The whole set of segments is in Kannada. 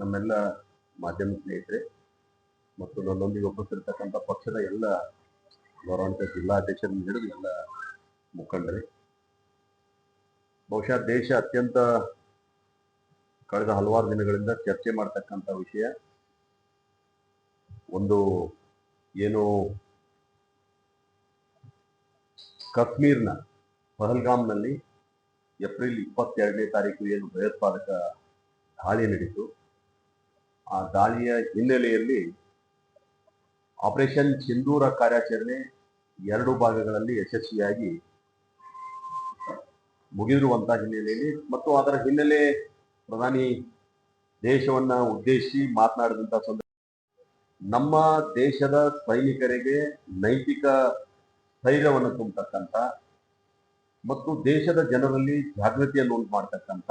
ನಮ್ಮೆಲ್ಲ ಮಾಧ್ಯಮ ಸ್ನೇಹಿತರೆ ಮತ್ತು ನನ್ನೊಂದಿಗೆ ಒಪ್ಪಿಸಿರ್ತಕ್ಕಂಥ ಪಕ್ಷದ ಎಲ್ಲ ಗೌರವಾನ್ವಿತ ಜಿಲ್ಲಾಧ್ಯಕ್ಷರಿಂದ ಹಿಡಿದು ಎಲ್ಲ ಮುಖಂಡರೇ. ಬಹುಶಃ ದೇಶ ಅತ್ಯಂತ ಕಳೆದ ಹಲವಾರು ದಿನಗಳಿಂದ ಚರ್ಚೆ ಮಾಡ್ತಕ್ಕಂಥ ವಿಷಯ. ಒಂದು ಏನು ಕಾಶ್ಮೀರ್ನ ಪಹಲ್ಗಾಮ್ನಲ್ಲಿ ಏಪ್ರಿಲ್ ಇಪ್ಪತ್ತೆರಡನೇ ತಾರೀಕು ಏನು ಭಯೋತ್ಪಾದಕ ದಾಳಿ ನಡೀತು. ಆ ದಾಳಿಯ ಹಿನ್ನೆಲೆಯಲ್ಲಿ ಆಪರೇಷನ್ ಸಿಂಧೂರ ಕಾರ್ಯಾಚರಣೆ ಎರಡು ಭಾಗಗಳಲ್ಲಿ ಯಶಸ್ವಿಯಾಗಿ ಮುಗಿದಿರುವಂತಹ ಹಿನ್ನೆಲೆಯಲ್ಲಿ ಮತ್ತು ಅದರ ಹಿನ್ನೆಲೆ ಪ್ರಧಾನಿ ದೇಶವನ್ನ ಉದ್ದೇಶಿಸಿ ಮಾತನಾಡಿದಂತಹ ಸಂದರ್ಭ ನಮ್ಮ ದೇಶದ ಸೈನಿಕರಿಗೆ ನೈತಿಕ ಸ್ಥೈರ್ಯವನ್ನು ತುಂಬತಕ್ಕಂಥ ಮತ್ತು ದೇಶದ ಜನರಲ್ಲಿ ಜಾಗೃತಿಯನ್ನು ಉಂಟು ಮಾಡ್ತಕ್ಕಂಥ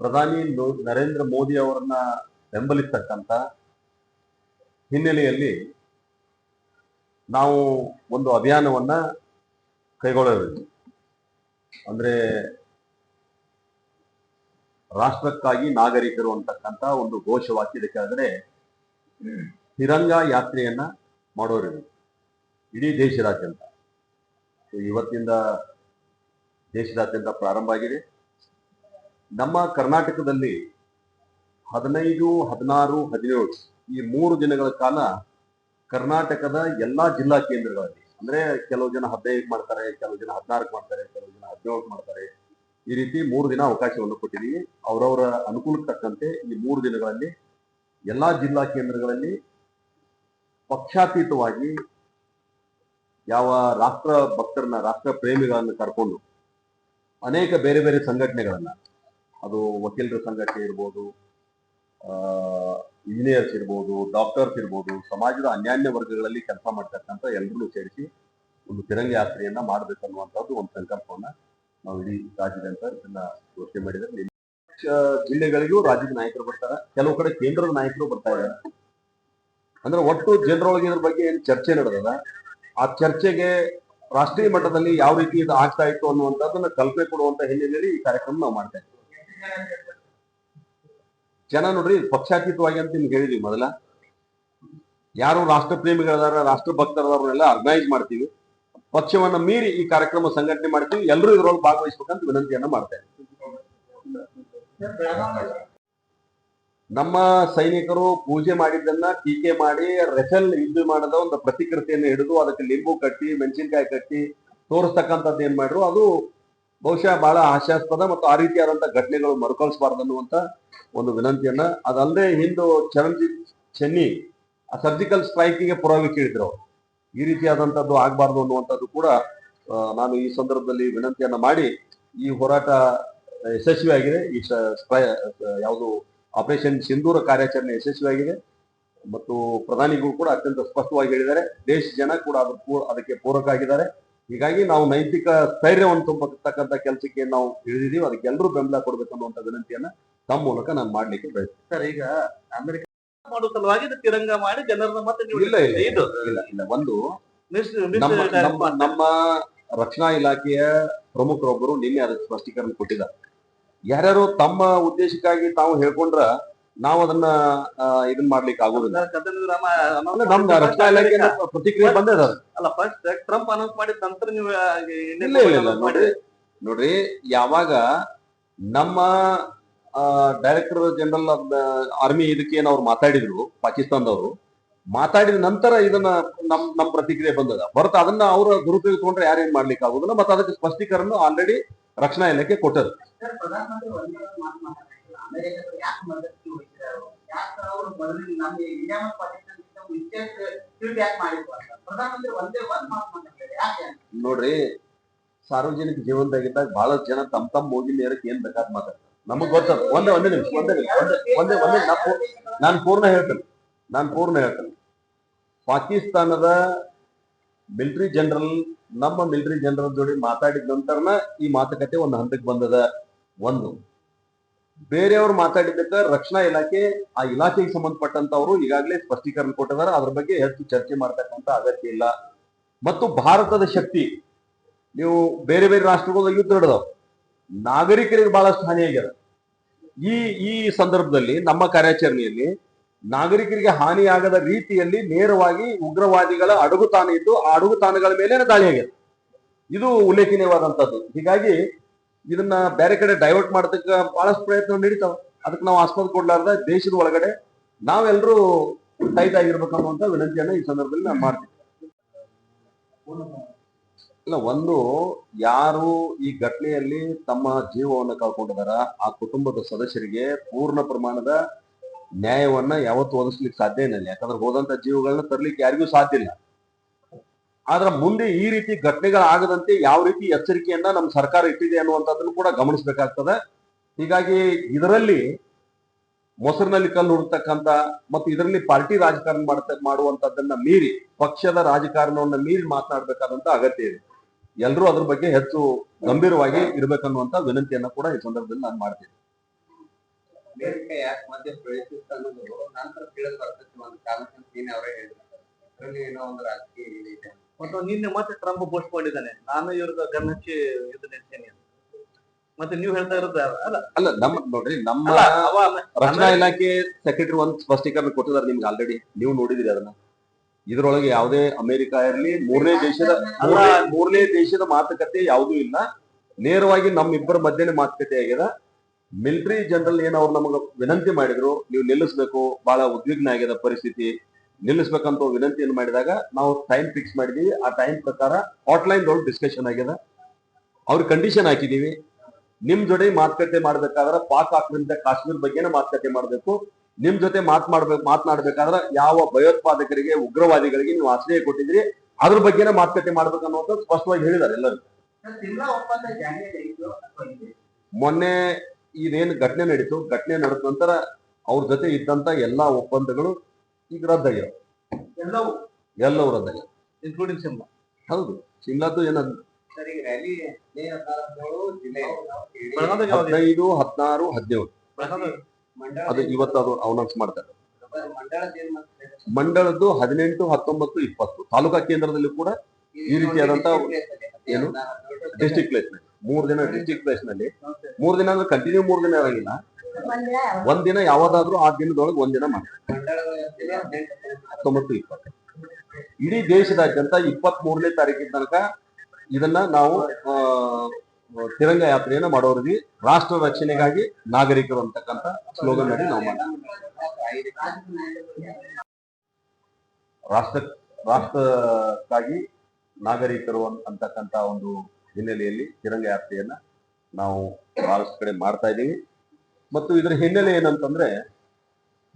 ಪ್ರಧಾನಿ ನರೇಂದ್ರ ಮೋದಿ ಅವರನ್ನ ಬೆಂಬಲಿಸ್ತಕ್ಕಂಥ ಹಿನ್ನೆಲೆಯಲ್ಲಿ ನಾವು ಒಂದು ಅಭಿಯಾನವನ್ನ ಕೈಗೊಳ್ಳಬೇಕು. ಅಂದ್ರೆ ರಾಷ್ಟ್ರಕ್ಕಾಗಿ ನಾಗರಿಕರು ಅಂತಕ್ಕಂಥ ಒಂದು ಘೋಷವಾಕ್ಯದಕ್ಕಾದರೆ ತಿರಂಗ ಯಾತ್ರೆಯನ್ನ ಮಾಡೋರು ಇಡೀ ದೇಶದಾದ್ಯಂತ. ಇವತ್ತಿಂದ ದೇಶದಾದ್ಯಂತ ಪ್ರಾರಂಭ ಆಗಿದೆ. ನಮ್ಮ ಕರ್ನಾಟಕದಲ್ಲಿ ಹದಿನೈದು, ಹದಿನಾರು, ಹದಿನೇಳು ಈ ಮೂರು ದಿನಗಳ ಕಾಲ ಕರ್ನಾಟಕದ ಎಲ್ಲಾ ಜಿಲ್ಲಾ ಕೇಂದ್ರಗಳಲ್ಲಿ, ಅಂದ್ರೆ ಕೆಲವು ಜನ ಹದಿನೈದು ಮಾಡ್ತಾರೆ, ಕೆಲವು ಜನ ಹದಿನಾಲ್ಕು ಮಾಡ್ತಾರೆ, ಕೆಲವು ಜನ ಹದಿನೇಳು ಮಾಡ್ತಾರೆ, ಈ ರೀತಿ ಮೂರು ದಿನ ಅವಕಾಶವನ್ನು ಕೊಟ್ಟಿದ್ದೀವಿ. ಅವರವರ ಅನುಕೂಲಕ್ಕೆ ತಕ್ಕಂತೆ ಈ ಮೂರು ದಿನಗಳಲ್ಲಿ ಎಲ್ಲಾ ಜಿಲ್ಲಾ ಕೇಂದ್ರಗಳಲ್ಲಿ ಪಕ್ಷಾತೀತವಾಗಿ ಯಾವ ರಾಷ್ಟ್ರ ಭಕ್ತರನ್ನ, ರಾಷ್ಟ್ರ ಪ್ರೇಮಿಗಳನ್ನ ಕರ್ಕೊಂಡು ಅನೇಕ ಬೇರೆ ಬೇರೆ ಸಂಘಟನೆಗಳನ್ನ, ಅದು ವಕೀಲರ ಸಂಘಟನೆ ಇರ್ಬೋದು ಇಂಜಿನಿಯರ್ಸ್ ಇರ್ಬೋದು ಡಾಕ್ಟರ್ಸ್ ಇರ್ಬೋದು, ಸಮಾಜದ ಅನ್ಯಾನ್ಯ ವರ್ಗಗಳಲ್ಲಿ ಕೆಲಸ ಮಾಡ್ತಕ್ಕಂಥ ಎಲ್ಲರನ್ನೂ ಸೇರಿಸಿ ಒಂದು ತಿರಂಗ ಯಾತ್ರೆಯನ್ನ ಮಾಡಬೇಕನ್ನುವಂಥದ್ದು ಒಂದು ಸಂಕಲ್ಪವನ್ನ ನಾವು ಇಡೀ ರಾಜ್ಯದಂತ ಇದನ್ನ ಘೋಷಣೆ ಮಾಡಿದ್ರೆ ಜಿಲ್ಲೆಗಳಿಗೂ ರಾಜ್ಯದ ನಾಯಕರು ಬರ್ತಾರೆ. ಕೆಲವು ಕಡೆ ಕೇಂದ್ರದ ನಾಯಕರು ಬರ್ತಾ ಇದ್ದಾರೆ. ಅಂದ್ರೆ ಒಟ್ಟು ಜನರೊಳಗೆ ಬಗ್ಗೆ ಏನು ಚರ್ಚೆ ನಡೆದದ? ಆ ಚರ್ಚೆಗೆ ರಾಷ್ಟ್ರೀಯ ಮಟ್ಟದಲ್ಲಿ ಯಾವ ರೀತಿ ಇದು ಆಗ್ತಾ ಇತ್ತು ಅನ್ನುವಂಥದ್ದನ್ನ ಕಲ್ಪನೆ ಕೊಡುವಂತ ಹಿನ್ನೆಲೆಯಲ್ಲಿ ಈ ಕಾರ್ಯಕ್ರಮ ನಾವು ಮಾಡ್ತಾ ಇದ್ದೀವಿ ಜನ ನೋಡ್ರಿ, ಪಕ್ಷಾತೀತವಾಗಿ ಅಂತ ನಿಮ್ಗೆ ಹೇಳಿದೀವಿ ಮೊದಲ. ಯಾರು ರಾಷ್ಟ್ರ ಪ್ರೇಮಿಗಳದಾರ ರಾಷ್ಟ್ರ ಭಕ್ತರದವ್ರನ್ನೆಲ್ಲ ಆರ್ಗನೈಸ್ ಮಾಡ್ತೀವಿ. ಪಕ್ಷವನ್ನ ಮೀರಿ ಈ ಕಾರ್ಯಕ್ರಮ ಸಂಘಟನೆ ಮಾಡ್ತೀವಿ. ಎಲ್ಲರೂ ಇದ್ರೊಳಗೆ ಭಾಗವಹಿಸ್ಬೇಕಂತ ವಿನಂತಿಯನ್ನ ಮಾಡ್ತಾ ಇದ್ದೀವಿ ನಮ್ಮ ಸೈನಿಕರು ಪೂಜೆ ಮಾಡಿದ್ದನ್ನ ಟೀಕೆ ಮಾಡಿ ರೆಫೆಲ್ ಇದು ಮಾಡದ ಒಂದು ಪ್ರತಿಕೃತಿಯನ್ನು ಹಿಡಿದು ಅದಕ್ಕೆ ಲಿಂಬು ಕಟ್ಟಿ, ಮೆಣಸಿನ್ಕಾಯಿ ಕಟ್ಟಿ ತೋರಿಸ್ತಕ್ಕಂಥದ್ದು ಏನ್ ಮಾಡ್ರು, ಅದು ಬಹುಶಃ ಬಹಳ ಹಾಸ್ಯಾಸ್ಪದ ಮತ್ತು ಆ ರೀತಿಯಾದಂತಹ ಘಟನೆಗಳು ಮರುಕಳಿಸಬಾರ್ದು ಅನ್ನುವಂತ ಒಂದು ವಿನಂತಿಯನ್ನ ಅದಲ್ಲದೆ ಹಿಂದು ಚರಂಜಿತ್ ಚೆನ್ನಿ ಆ ಸರ್ಜಿಕಲ್ ಸ್ಟ್ರೈಕಿಗೆ ಪುರಾವೆ ಕೇಳಿದ್ರು. ಈ ರೀತಿಯಾದಂತದ್ದು ಆಗ್ಬಾರ್ದು ಅನ್ನುವಂಥದ್ದು ಕೂಡ ನಾನು ಈ ಸಂದರ್ಭದಲ್ಲಿ ವಿನಂತಿಯನ್ನ ಮಾಡಿ ಈ ಹೋರಾಟ ಯಶಸ್ವಿಯಾಗಿದೆ ಈ ಯಾವುದು ಆಪರೇಷನ್ ಸಿಂಧೂರ ಕಾರ್ಯಾಚರಣೆ ಯಶಸ್ವಿಯಾಗಿದೆ. ಮತ್ತು ಪ್ರಧಾನಿಗಳು ಕೂಡ ಅತ್ಯಂತ ಸ್ಪಷ್ಟವಾಗಿ ಹೇಳಿದ್ದಾರೆ. ದೇಶ ಜನ ಕೂಡ ಅದ್ರ ಅದಕ್ಕೆ ಪೂರಕ ಆಗಿದ್ದಾರೆ ಹೀಗಾಗಿ ನಾವು ನೈತಿಕ ಸ್ಥೈರ್ಯವನ್ನು ತುಂಬತಕ್ಕಂಥ ಕೆಲಸಕ್ಕೆ ನಾವು ಇಳಿದಿದ್ದೀವಿ. ಅದಕ್ಕೆ ಎಲ್ಲರೂ ಬೆಂಬಲ ಕೊಡಬೇಕು ಅನ್ನುವಂಥ ವಿನಂತಿಯನ್ನ ತಮ್ಮ ಮೂಲಕ ನಾನು ಮಾಡ್ಲಿಕ್ಕೆ ಬಯಸ್ತೇನೆ. ಸರ್ ಈಗ ಅಮೆರಿಕ ಮಾಡುವ ಸಲುವಾಗಿ ತಿರಂಗ ಮಾಡಿ ಜನರನ್ನ ಮತ್ತೆ ಇಲ್ಲ ಇಲ್ಲ ಇಲ್ಲ ಒಂದು ನಮ್ಮ ನಮ್ಮ ನಮ್ಮ ರಕ್ಷಣಾ ಇಲಾಖೆಯ ಪ್ರಮುಖರೊಬ್ಬರು ನಿನ್ನೆ ಅದಕ್ಕೆ ಸ್ಪಷ್ಟೀಕರಣ ಕೊಟ್ಟಿದ್ದಾರೆ. ಯಾರ್ಯಾರು ತಮ್ಮ ಉದ್ದೇಶಕ್ಕಾಗಿ ತಾವು ಹೇಳ್ಕೊಂಡ್ರ ನಾವು ಅದನ್ನ ಇದನ್ ಮಾಡ್ಲಿಕ್ಕೆ ಆಗೋದಿಲ್ಲ. ನಮ್ದು ರಕ್ಷಣಾ ಇಲಾಖೆ ಪ್ರತಿಕ್ರಿಯೆ ಬಂದೇ ಅದ. ಅಲ್ಲ ಫಸ್ಟ್ ಟ್ರಂಪ್ ಅನೌನ್ಸ್ ಮಾಡಿದ ನಂತರ ನೀವು ಇಲ್ಲ ಇಲ್ಲ ನೋಡ್ರಿ ನೋಡ್ರಿ ಯಾವಾಗ ನಮ್ಮ ಡೈರೆಕ್ಟರ್ ಜನರಲ್ ಆರ್ಮಿ ಇದಕ್ಕೆ ಏನ್ ಅವ್ರು ಮಾತಾಡಿದ್ರು ಪಾಕಿಸ್ತಾನದವರು ಮಾತಾಡಿದ ನಂತರ ಇದನ್ನ ನಮ್ ನಮ್ ಪ್ರತಿಕ್ರಿಯೆ ಬಂದದ. ಬರ್ತ ಅದನ್ನ ಅವರ ದುರುಪಯೋಗ ತಗೊಂಡ್ರೆ ಯಾರೇನ್ ಮಾಡ್ಲಿಕ್ಕೆ ಆಗುದಿಲ್ಲ ಮತ್ತೆ ಅದಕ್ಕೆ ಸ್ಪಷ್ಟೀಕರಣ ಆಲ್ರೆಡಿ ರಕ್ಷಣಾ ಇಲಾಖೆ ಕೊಟ್ಟದ ಸರ್, ಪ್ರಧಾನಮಂತ್ರಿ ಒಂದೇ ಒಂದು ಮಾತು ಮಾತಾಡ್ತಿದ್ರು. ಅಮೆರಿಕದ ಯಾಕೆ ಮದರ್ಸಿ ಹೋಗಿದ್ರು ಯಾಕೆ ಅವರು ಮೊದಲು ನಮಗೆ ಇಂಡಿಯಾ ಮತ್ತು ಪಾಕಿಸ್ತಾನಕ್ಕಿಂತ ಮುಂಚೆ ಟ್ರೀಟ್ ಯಾಕೆ ಮಾಡಿದ್ರು ಅಂತ. ಪ್ರಧಾನಮಂತ್ರಿ ಒಂದೇ ಒಂದು ಮಾತು ಮಾತಾಡ್ತಾರೆ ಯಾಕೆ? ನೋಡ್ರಿ, ಸಾರ್ವಜನಿಕ ಜೀವನದಾಗಿದ್ದಾಗ ಬಹಳ ಜನ ತಮ್ಮ ತಮ್ಮ ಹೋಗಿ ನೇರಕ್ಕೆ ಏನ್ ಬೇಕಾದ್ ಮಾತಾಡ್ತಾರೆ. ನಮಗ್ ಗೊತ್ತದ. ಒಂದೇ ಒಂದೇ ನಿಮಿಷ, ಒಂದೇ ಒಂದೇ ಒಂದೇ ಒಂದೇ ನಾನ್ ಪೂರ್ಣ ಹೇಳ್ತೇನೆ. ನಾನು ಪೂರ್ಣ ಹೇಳ್ತೇನೆ. ಪಾಕಿಸ್ತಾನದ ಮಿಲಿಟರಿ ಜನರಲ್, ನಮ್ಮ ಮಿಲಿಟರಿ ಜನರಲ್ ಜೋಡಿ ಮಾತಾಡಿದ ನಂತರನ ಈ ಮಾತುಕತೆ ಒಂದು ಹಂತಕ್ಕೆ ಬಂದದ. ಒಂದು, ಬೇರೆಯವರು ಮಾತಾಡಿದ್ದಕ್ಕೆ ರಕ್ಷಣಾ ಇಲಾಖೆ, ಆ ಇಲಾಖೆಗೆ ಸಂಬಂಧಪಟ್ಟಂತವರು ಈಗಾಗಲೇ ಸ್ಪಷ್ಟೀಕರಣ ಕೊಟ್ಟಿದ್ದಾರೆ. ಅದ್ರ ಬಗ್ಗೆ ಹೆಚ್ಚು ಚರ್ಚೆ ಮಾಡ್ತಕ್ಕಂತ ಅಗತ್ಯ ಇಲ್ಲ. ಮತ್ತು ಭಾರತದ ಶಕ್ತಿ, ನೀವು ಬೇರೆ ಬೇರೆ ರಾಷ್ಟ್ರಗಳ ಯುದ್ಧ ನಡೆದವು. ನಾಗರಿಕರಿಗೆ ಬಹಳಷ್ಟು ಹಾನಿಯಾಗ್ಯದ ಈ ಈ ಸಂದರ್ಭದಲ್ಲಿ ನಮ್ಮ ಕಾರ್ಯಾಚರಣೆಯಲ್ಲಿ ನಾಗರಿಕರಿಗೆ ಹಾನಿಯಾಗದ ರೀತಿಯಲ್ಲಿ ನೇರವಾಗಿ ಉಗ್ರವಾದಿಗಳ ಅಡುಗುತಾನ ಇದ್ದು, ಆ ಅಡುಗುತಾನಗಳ ಮೇಲೆ ದಾಳಿಯಾಗಿದೆ ಇದು ಉಲ್ಲೇಖನೀಯವಾದಂತದ್ದು ಹೀಗಾಗಿ ಇದನ್ನ ಬೇರೆ ಕಡೆ ಡೈವರ್ಟ್ ಮಾಡೋದಕ್ಕೆ ಬಹಳಷ್ಟು ಪ್ರಯತ್ನ ನಡೀತಾವ. ಅದಕ್ಕೆ ನಾವು ಆಸ್ಪದ ಕೊಡ್ಲಾರ್ದ ದೇಶದ ಒಳಗಡೆ ನಾವೆಲ್ಲರೂ ಟೈಟ್ ಆಗಿರ್ಬೇಕು ಅನ್ನುವಂತ ವಿನಂತಿಯನ್ನ ಈ ಸಂದರ್ಭದಲ್ಲಿ ನಾನು ಮಾಡ್ತೀನಿ. ಇಲ್ಲ, ಒಂದು ಯಾರು ಈ ಘಟನೆಯಲ್ಲಿ ತಮ್ಮ ಜೀವವನ್ನು ಕಳ್ಕೊಂಡಿದಾರ, ಆ ಕುಟುಂಬದ ಸದಸ್ಯರಿಗೆ ಪೂರ್ಣ ಪ್ರಮಾಣದ ನ್ಯಾಯವನ್ನ ಯಾವತ್ತೂ ಒದಗಿಸ್ಲಿಕ್ಕೆ ಸಾಧ್ಯ ಇಲ್ಲ. ಯಾಕಂದ್ರೆ ಹೋದಂತ ಜೀವಗಳನ್ನ ತರ್ಲಿಕ್ಕೆ ಯಾರಿಗೂ ಸಾಧ್ಯ ಇಲ್ಲ. ಆದ್ರೆ ಮುಂದೆ ಈ ರೀತಿ ಘಟನೆಗಳಾಗದಂತೆ ಯಾವ ರೀತಿ ಎಚ್ಚರಿಕೆಯನ್ನ ನಮ್ಮ ಸರ್ಕಾರ ಇಟ್ಟಿದೆ ಅನ್ನುವಂಥದ್ದನ್ನು ಕೂಡ ಗಮನಿಸಬೇಕಾಗ್ತದೆ. ಹೀಗಾಗಿ ಇದರಲ್ಲಿ ಮೊಸರಿನಲ್ಲಿ ಕಲ್ಲು ಹುಡ್ತಕ್ಕಂಥ ಮತ್ತು ಇದರಲ್ಲಿ ಪಾರ್ಟಿ ರಾಜಕಾರಣ ಮಾಡ್ತ ಮಾಡುವಂತದ್ದನ್ನ ಮೀರಿ ಪಕ್ಷದ ರಾಜಕಾರಣವನ್ನ ಮೀರಿ ಮಾತನಾಡಬೇಕಾದಂತ ಅಗತ್ಯ ಇದೆ. ಎಲ್ಲರೂ ಅದ್ರ ಬಗ್ಗೆ ಹೆಚ್ಚು ಗಂಭೀರವಾಗಿ ಇರ್ಬೇಕನ್ನುವಂತ ವಿನಂತಿಯನ್ನ ಕೂಡ ಈ ಸಂದರ್ಭದಲ್ಲಿ ನಾನು ಮಾಡ್ತೀನಿ. ನಂತರ ತಿಳಿದು ಬರ್ತದೆ ಒಂದು ಕಾಲಕ್ಕೆ ಅವರೇ ಹೇಳಿದ್ರು. ಅದರಲ್ಲಿ ಏನೋ ಒಂದು ರಾಜಕೀಯ ಇದೆ ಮತ್ತು ನಿನ್ನೆ ಮತ್ತೆ ಟ್ರಂಪ್ ಪೋಸ್ಟ್ ಮಾಡಿದ್ದಾನೆ. ನಾನು ಇವ್ರಿಗೆ ಗಮನಕ್ಕೆ ಯುದ್ಧ ನಡೆಸ್ತೇನೆ ಮತ್ತೆ ನೀವು ಹೇಳ್ತಾ ಇರೋದು ಅಲ್ಲ? ಅಲ್ಲ ನಮ್ಮ ನೋಡ್ರಿ ನಮ್ಮ ರಕ್ಷಣಾ ಇಲಾಖೆ ಸೆಕ್ರೆಟರಿ ಒಂದ್ ಸ್ಪಷ್ಟೀಕರಣ ಕೊಟ್ಟಿದ್ದಾರೆ ನಿಮ್ಗೆ ಆಲ್ರೆಡಿ ನೀವು ನೋಡಿದಿರಿ ಅದನ್ನ. ಇದ್ರೊಳಗೆ ಯಾವುದೇ ಅಮೆರಿಕ ಇರಲಿ ಮೂರನೇ ದೇಶದ ಮೂರನೇ ಮೂರನೇ ದೇಶದ ಮಾತುಕತೆ ಯಾವುದೂ ಇಲ್ಲ. ನೇರವಾಗಿ ನಮ್ಮಿಬ್ಬರ ಮಧ್ಯೆ ಮಾತುಕತೆ ಆಗ್ಯದ ಮಿಲಿಟರಿ ಜನರಲ್ ಏನ್ ಅವ್ರು ನಮಗ ವಿನಂತಿ ಮಾಡಿದ್ರು ನೀವು ನಿಲ್ಲಿಸ್ಬೇಕು ಬಹಳ ಉದ್ವಿಗ್ನ ಆಗ್ಯದ ಪರಿಸ್ಥಿತಿ. ನಿಲ್ಲಿಸ್ಬೇಕಂತ ವಿನಂತಿಯನ್ನು ಮಾಡಿದಾಗ ನಾವು ಟೈಮ್ ಫಿಕ್ಸ್ ಮಾಡಿದೀವಿ. ಆ ಟೈಮ್ ಪ್ರಕಾರ ಹಾಟ್ಲೈನ್ ದೊಡ್ಡ ಡಿಸ್ಕಷನ್ ಆಗ್ಯದ ಅವ್ರ ಕಂಡೀಷನ್ ಹಾಕಿದೀವಿ. ನಿಮ್ ಜೊತೆ ಮಾತುಕತೆ ಮಾಡ್ಬೇಕಾದ್ರೆ ಪಾಕ್ ಆಕ್ರಮಿತ ಕಾಶ್ಮೀರ್ ಬಗ್ಗೆನೇ ಮಾತುಕತೆ ಮಾಡಬೇಕು. ನಿಮ್ ಜೊತೆ ಮಾತ್ ಮಾಡ್ಬೇಕು ಮಾತನಾಡ್ಬೇಕಾದ್ರೆ ಯಾವ ಭಯೋತ್ಪಾದಕರಿಗೆ, ಉಗ್ರವಾದಿಗಳಿಗೆ ನೀವು ಆಶ್ರಯ ಕೊಟ್ಟಿದ್ರಿ. ಅದ್ರ ಬಗ್ಗೆನೇ ಮಾತುಕತೆ ಮಾಡ್ಬೇಕು ಅನ್ನೋದು ಸ್ಪಷ್ಟವಾಗಿ ಹೇಳಿದ್ದಾರೆ ಎಲ್ಲರೂ. ಮೊನ್ನೆ ಇದೇನು ಘಟನೆ ನಡೀತು. ಘಟನೆ ನಡೆದ ನಂತರ ಅವ್ರ ಜೊತೆ ಇದ್ದಂತ ಎಲ್ಲಾ ಒಪ್ಪಂದಗಳು ಈಗ ರದ್ದಾಗಿರೋ ಎಲ್ಲವೂ. ಎಲ್ಲವೂ ರದ್ದಾಗಿರೋ ಇನ್ಕ್ಲೂಡಿಂಗ್ ಶಿಮ್ಲಾ ಹೌದು. ಶಿಮ್ಲಾದ್ದು ಏನದು? ಹದಿನೈದು ಹದಿನಾರು ಹದಿನೇಳು ಅದು ಇವತ್ತು ಅದು ಅನೌನ್ಸ್ ಮಾಡ್ತಾರೆ. ಮಂಡಳದ್ದು ಹದಿನೆಂಟು ಹತ್ತೊಂಬತ್ತು ಇಪ್ಪತ್ತು. ತಾಲೂಕಾ ಕೇಂದ್ರದಲ್ಲಿ ಕೂಡ ಈ ರೀತಿಯಾದಂತ ಏನು? ಡಿಸ್ಟಿಕ್ ಪ್ಲೇಸ್ನಲ್ಲಿ. ಮೂರ್ ದಿನ ಡಿಸ್ಟಿಕ್ ಪ್ಲೇಸ್ನಲ್ಲಿ. ಮೂರ್ ದಿನ ಅಂದ್ರೆ ಕಂಟಿನ್ಯೂ ಮೂರ್ ದಿನ ಇರಂಗಿಲ್ಲ. ಒಂದ್ ದಿನ ಯಾವ್ದಾದ್ರು ಆ ದಿನದೊಳಗೆ ಒಂದಿನ ದಿನ ಮಾಡಿ ಹತ್ತೊಂಬತ್ತು ಇಪ್ಪತ್ತು. ಇಡೀ ದೇಶದಾದ್ಯಂತ ಇಪ್ಪತ್ತ್ ಮೂರನೇ ತಾರೀಕಿನ ತನಕ ಇದನ್ನ ನಾವು ತಿರಂಗ ಯಾತ್ರೆಯನ್ನ ಮಾಡೋರಿಗೆ ರಾಷ್ಟ್ರ ರಕ್ಷಣೆಗಾಗಿ ನಾಗರಿಕರು ಅಂತಕ್ಕಂಥ ಸ್ಲೋಗನ್ ಅಡಿ ನಾವು ಮಾಡ್ತೀವಿ. ರಾಷ್ಟ್ರ, ರಾಷ್ಟ್ರಕ್ಕಾಗಿ ನಾಗರಿಕರು ಅಂತಕ್ಕಂಥ ಒಂದು ಹಿನ್ನೆಲೆಯಲ್ಲಿ ತಿರಂಗ ಯಾತ್ರೆಯನ್ನ ನಾವು ಬಹಳಷ್ಟು ಕಡೆ ಮಾಡ್ತಾ ಇದ್ದೀವಿ. ಮತ್ತು ಇದರ ಹಿನ್ನೆಲೆ ಏನಂತಂದ್ರೆ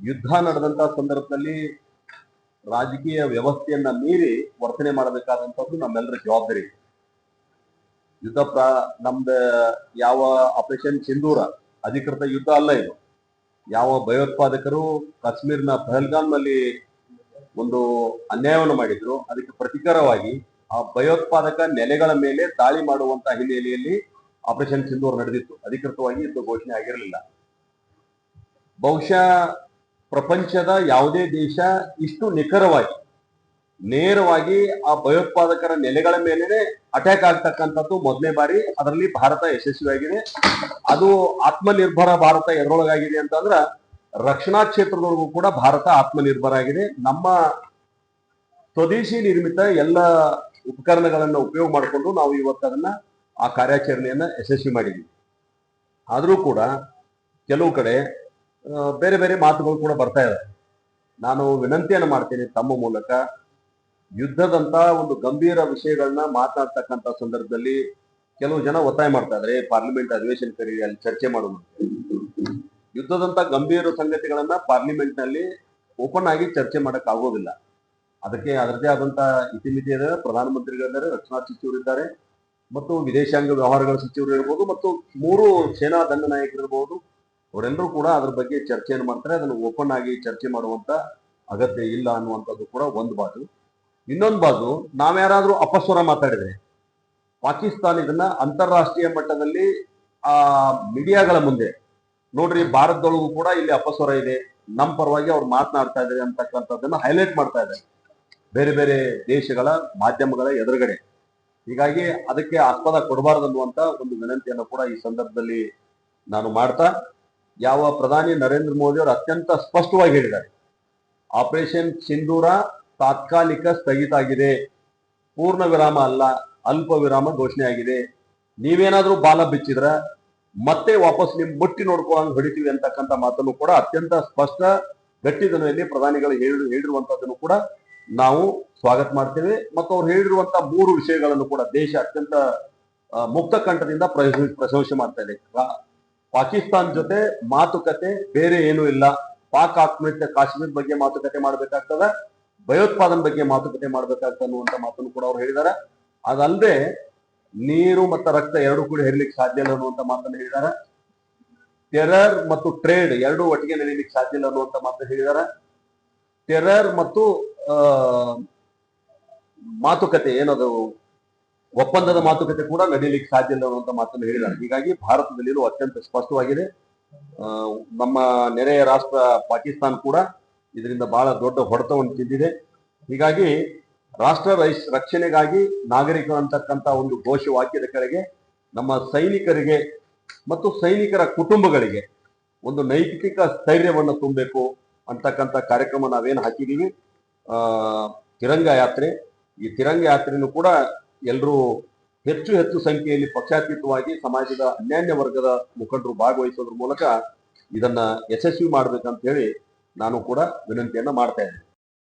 ಯುದ್ಧ ನಡೆದಂತ ಸಂದರ್ಭದಲ್ಲಿ ರಾಜಕೀಯ ವ್ಯವಸ್ಥೆಯನ್ನ ಮೀರಿ ವರ್ತನೆ ಮಾಡಬೇಕಾದಂತದ್ದು ನಮ್ಮೆಲ್ಲರ ಜವಾಬ್ದಾರಿ. ಯುದ್ಧ ಪ್ರ, ನಮ್ದ ಯಾವ ಆಪರೇಷನ್ ಸಿಂಧೂರ, ಅಧಿಕೃತ ಯುದ್ಧ ಅಲ್ಲ ಇದು. ಯಾವ ಭಯೋತ್ಪಾದಕರು ಕಾಶ್ಮೀರ್ನ ಪಹಲ್ಗಾಮ್ನಲ್ಲಿ ಒಂದು ಅನ್ಯಾಯವನ್ನು ಮಾಡಿದ್ರು, ಅದಕ್ಕೆ ಪ್ರತಿಕಾರವಾಗಿ ಆ ಭಯೋತ್ಪಾದಕ ನೆಲೆಗಳ ಮೇಲೆ ದಾಳಿ ಮಾಡುವಂತ ಹಿನ್ನೆಲೆಯಲ್ಲಿ ಆಪರೇಷನ್ ಸಿಂಧೂರ್ ನಡೆದಿತ್ತು. ಅಧಿಕೃತವಾಗಿ ಇದು ಘೋಷಣೆ ಆಗಿರಲಿಲ್ಲ. ಬಹುಶಃ ಪ್ರಪಂಚದ ಯಾವುದೇ ದೇಶ ಇಷ್ಟು ನಿಖರವಾಗಿ, ನೇರವಾಗಿ ಆ ಭಯೋತ್ಪಾದಕರ ನೆಲೆಗಳ ಮೇಲೆನೆ ಅಟ್ಯಾಕ್ ಆಗ್ತಕ್ಕಂಥದ್ದು ಮೊದಲನೇ ಬಾರಿ, ಅದರಲ್ಲಿ ಭಾರತ ಯಶಸ್ವಿಯಾಗಿದೆ. ಅದು ಆತ್ಮನಿರ್ಭರ ಭಾರತ ಎದರೊಳಗಾಗಿದೆ ಅಂತಂದ್ರ ರಕ್ಷಣಾ ಕ್ಷೇತ್ರದೊಳಗೂ ಕೂಡ ಭಾರತ ಆತ್ಮನಿರ್ಭರ ಆಗಿದೆ. ನಮ್ಮ ಸ್ವದೇಶಿ ನಿರ್ಮಿತ ಎಲ್ಲ ಉಪಕರಣಗಳನ್ನ ಉಪಯೋಗ ಮಾಡಿಕೊಂಡು ನಾವು ಇವತ್ತು ಅದನ್ನ ಆ ಕಾರ್ಯಾಚರಣೆಯನ್ನ ಯಶಸ್ವಿ ಮಾಡಿದ್ವಿ ಆದರೂ ಕೂಡ ಕೆಲವು ಕಡೆ ಬೇರೆ ಬೇರೆ ಮಾತುಗಳು ಕೂಡ ಬರ್ತಾ ಇದೆ ನಾನು ವಿನಂತಿಯನ್ನು ಮಾಡ್ತೀನಿ ತಮ್ಮ ಮೂಲಕ. ಯುದ್ಧದಂತ ಒಂದು ಗಂಭೀರ ವಿಷಯಗಳನ್ನ ಮಾತನಾಡ್ತಕ್ಕಂಥ ಸಂದರ್ಭದಲ್ಲಿ ಕೆಲವು ಜನ ಒತ್ತಾಯ ಮಾಡ್ತಾ ಇದ್ರೆ ಪಾರ್ಲಿಮೆಂಟ್ ಅಧಿವೇಶನ ಕರೀರಿ ಅಲ್ಲಿ ಚರ್ಚೆ ಮಾಡೋಣ. ಯುದ್ಧದಂತ ಗಂಭೀರ ಸಂಗತಿಗಳನ್ನ ಪಾರ್ಲಿಮೆಂಟ್ನಲ್ಲಿ ಓಪನ್ ಆಗಿ ಚರ್ಚೆ ಮಾಡಕ್ ಆಗೋದಿಲ್ಲ. ಅದಕ್ಕೆ ಅದರದೇ ಆದಂತ ಇತಿಮಿತಿ ಇದೆ. ಪ್ರಧಾನಮಂತ್ರಿಗಳಿದ್ದಾರೆ ರಕ್ಷಣಾ ಸಚಿವರಿದ್ದಾರೆ ಮತ್ತು ವಿದೇಶಾಂಗ ವ್ಯವಹಾರಗಳ ಸಚಿವರು ಇರ್ಬೋದು, ಮತ್ತು ಮೂರು ಸೇನಾ ದಂಡ ನಾಯಕರು ಇರ್ಬೋದು. ಅವರೆಲ್ಲರೂ ಕೂಡ ಅದ್ರ ಬಗ್ಗೆ ಚರ್ಚೆಯನ್ನು ಮಾಡ್ತಾರೆ, ಅದನ್ನು ಓಪನ್ ಆಗಿ ಚರ್ಚೆ ಮಾಡುವಂತ ಅಗತ್ಯ ಇಲ್ಲ ಅನ್ನುವಂಥದ್ದು ಕೂಡ ಒಂದು ಬಾಜು. ಇನ್ನೊಂದು ಬಾಜು, ನಾವ್ಯಾರಾದ್ರೂ ಅಪಸ್ವರ ಮಾತಾಡಿದ್ರೆ, ಪಾಕಿಸ್ತಾನ ಇದನ್ನ ಅಂತಾರಾಷ್ಟ್ರೀಯ ಮಟ್ಟದಲ್ಲಿ, ಆ, ಮೀಡಿಯಾಗಳ ಮುಂದೆ, ನೋಡ್ರಿ ಭಾರತದೊಳಗೂ ಕೂಡ ಇಲ್ಲಿ ಅಪಸ್ವರ ಇದೆ ನಮ್ಮ ಪರವಾಗಿ ಅವ್ರು ಮಾತನಾಡ್ತಾ ಇದ್ದಾರೆ ಅಂತಕ್ಕಂಥದ್ದನ್ನ ಹೈಲೈಟ್ ಮಾಡ್ತಾ ಇದ್ದಾರೆ. ಬೇರೆ ಬೇರೆ ದೇಶಗಳ ಮಾಧ್ಯಮಗಳ ಎದುರುಗಡೆ. ಹೀಗಾಗಿ ಅದಕ್ಕೆ ಆಸ್ಪದ ಕೊಡಬಾರದು ಅನ್ನುವಂತ ಒಂದು ವಿನಂತಿಯನ್ನು ಕೂಡ ಈ ಸಂದರ್ಭದಲ್ಲಿ ನಾನು ಮಾಡ್ತಾ ಯಾವ ಪ್ರಧಾನಿ ನರೇಂದ್ರ ಮೋದಿ ಅವರು ಅತ್ಯಂತ ಸ್ಪಷ್ಟವಾಗಿ ಹೇಳಿದ್ದಾರೆ. ಆಪರೇಷನ್ ಸಿಂಧೂರ ತಾತ್ಕಾಲಿಕ ಸ್ಥಗಿತ ಆಗಿದೆ. ಪೂರ್ಣ ವಿರಾಮ ಅಲ್ಲ, ಅಲ್ಪ ವಿರಾಮ ಘೋಷಣೆ ಆಗಿದೆ. ನೀವೇನಾದ್ರೂ ಬಾಲ ಬಿಚ್ಚಿದ್ರ ಮತ್ತೆ ವಾಪಸ್ ನಿಮ್ ಮುಟ್ಟಿ ನೋಡ್ಕೊಂಡು ಹೊಡಿತೀವಿ ಅಂತಕ್ಕಂಥ ಮಾತನ್ನು ಕೂಡ ಅತ್ಯಂತ ಸ್ಪಷ್ಟ ಗಟ್ಟಿದನೆಯಲ್ಲಿ ಪ್ರಧಾನಿಗಳು ಹೇಳಿ ಹೇಳಿರುವಂತದ್ದನ್ನು ಕೂಡ ನಾವು ಸ್ವಾಗತ ಮಾಡ್ತೇವೆ. ಮತ್ತು ಅವ್ರು ಹೇಳಿರುವಂತ ಮೂರು ವಿಷಯಗಳನ್ನು ಕೂಡ ದೇಶ ಅತ್ಯಂತ ಮುಕ್ತ ಕಂಠದಿಂದ ಪ್ರಶ- ಪ್ರಶಂಸೆ ಮಾಡ್ತಾ ಇದೆ. ಪಾಕಿಸ್ತಾನ್ ಜೊತೆ ಮಾತುಕತೆ ಬೇರೆ ಏನೂ ಇಲ್ಲ. ಪಾಕ್ ಆಕ್ರಮಿತ ಕಾಶ್ಮೀರ್ ಬಗ್ಗೆ ಮಾತುಕತೆ ಮಾಡ್ಬೇಕಾಗ್ತದ, ಭಯೋತ್ಪಾದನೆ ಬಗ್ಗೆ ಮಾತುಕತೆ ಮಾಡ್ಬೇಕಾಗ್ತದೆ ಅನ್ನುವಂತ ಮಾತನ್ನು ಕೂಡ ಅವ್ರು ಹೇಳಿದ್ದಾರೆ. ಅದಲ್ಲದೆ ನೀರು ಮತ್ತು ರಕ್ತ ಎರಡು ಕೂಡ ಹೇರ್ಲಿಕ್ಕೆ ಸಾಧ್ಯ ಇಲ್ಲ ಅನ್ನುವಂತ ಮಾತನ್ನು ಹೇಳಿದ್ದಾರೆ. ಟೆರರ್ ಮತ್ತು ಟ್ರೇಡ್ ಎರಡು ಒಟ್ಟಿಗೆ ನಡೀಲಿಕ್ಕೆ ಸಾಧ್ಯ ಇಲ್ಲ ಅನ್ನುವಂತ ಮಾತನ್ನು ಹೇಳಿದ್ದಾರೆ. ಟೆರರ್ ಮತ್ತು ಮಾತುಕತೆ ಏನದು? ಒಪ್ಪಂದದ ಮಾತುಕತೆ ಕೂಡ ನಡೆಯಲಿಕ್ಕೆ ಸಾಧ್ಯ ಇಲ್ಲ ಅನ್ನುವಂಥ ಮಾತನ್ನು ಹೇಳಿದ್ದಾರೆ. ಹೀಗಾಗಿ ಭಾರತದಲ್ಲಿರುವ ಅತ್ಯಂತ ಸ್ಪಷ್ಟವಾಗಿದೆ. ನಮ್ಮ ನೆರೆಯ ರಾಷ್ಟ್ರ ಪಾಕಿಸ್ತಾನ ಕೂಡ ಇದರಿಂದ ಬಹಳ ದೊಡ್ಡ ಹೊಡೆತವನ್ನು ತಿಂದಿದೆ. ಹೀಗಾಗಿ ರಾಷ್ಟ್ರ ರಕ್ಷಣೆಗಾಗಿ ನಾಗರಿಕರು ಅಂತಕ್ಕಂಥ ಒಂದು ಘೋಷವಾಕ್ಯದ ಕಡೆಗೆ ನಮ್ಮ ಸೈನಿಕರಿಗೆ ಮತ್ತು ಸೈನಿಕರ ಕುಟುಂಬಗಳಿಗೆ ಒಂದು ನೈತಿಕ ಸ್ಥೈರ್ಯವನ್ನು ತುಂಬಬೇಕು ಅಂತಕ್ಕಂಥ ಕಾರ್ಯಕ್ರಮ ನಾವೇನು ಹಾಕಿದ್ದೀವಿ? ತಿರಂಗ ಯಾತ್ರೆ. ಈ ತಿರಂಗ ಯಾತ್ರೆಯೂ ಕೂಡ ಎಲ್ಲರೂ ಹೆಚ್ಚು ಹೆಚ್ಚು ಸಂಖ್ಯೆಯಲ್ಲಿ ಪಕ್ಷಾತೀತವಾಗಿ ಸಮಾಜದ ಅನ್ಯಾನ್ಯ ವರ್ಗದ ಮುಖಂಡರು ಭಾಗವಹಿಸೋದ್ರ ಮೂಲಕ ಇದನ್ನ ಯಶಸ್ವಿ ಮಾಡ್ಬೇಕಂತ ಹೇಳಿ ನಾನು ಕೂಡ ವಿನಂತಿಯನ್ನ ಮಾಡ್ತಾ ಇದ್ದೇನೆ.